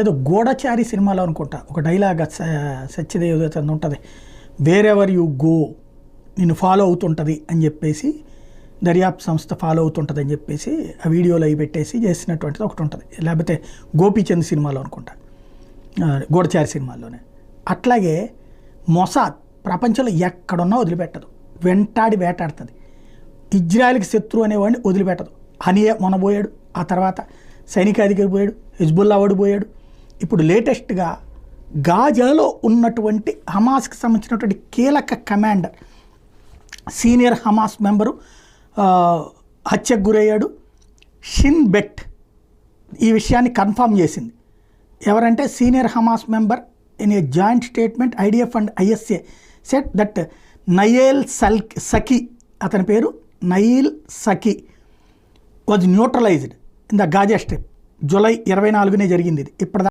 ఏదో గూఢచారి సినిమాలో అనుకుంటా. ఒక డైలాగ్ సత్యదేవ్ అతను ఉంటుంది. వేరెవర్ యు గో నిన్ను ఫాలో అవుతుంటుంది అని చెప్పేసి దర్యాప్తు సంస్థ ఫాలో అవుతుంటుంది అని చెప్పేసి ఆ వీడియోలో అవి పెట్టేసి చేసినటువంటిది ఒకటి ఉంటుంది. లేకపోతే గోపీచంద్ సినిమాలో అనుకుంటా. ఆ, గూఢచారి సినిమాల్లోనే అట్లాగే మొసాద్ ప్రపంచంలో ఎక్కడున్నా వదిలిపెట్టదు. వెంటాడి వేటాడుతుంది. ఇజ్రాయెల్కి శత్రువు అనేవాడిని వదిలిపెట్టదు. హనియే మొన్న పోయాడు ఆ తర్వాత సైనికాధికారి పోయాడు. హిజ్బుల్లా వాడు పోయాడు. ఇప్పుడు లేటెస్ట్గా గాజాలో ఉన్నటువంటి హమాస్కి సంబంధించినటువంటి కీలక కమాండర్ సీనియర్ హమాస్ మెంబరు హత్యకు గురయ్యాడు. షిన్ బెట్ ఈ విషయాన్ని కన్ఫర్మ్ చేసింది. ఎవరంటే senior Hamas member in a joint statement IDF and ISA set that Nayel Sal Sakhi అతని పేరు Nayel Sakhi was neutralised in the Gaza strip. July ఇరవై నాలుగునే జరిగింది ఇది. ఇప్పటిదా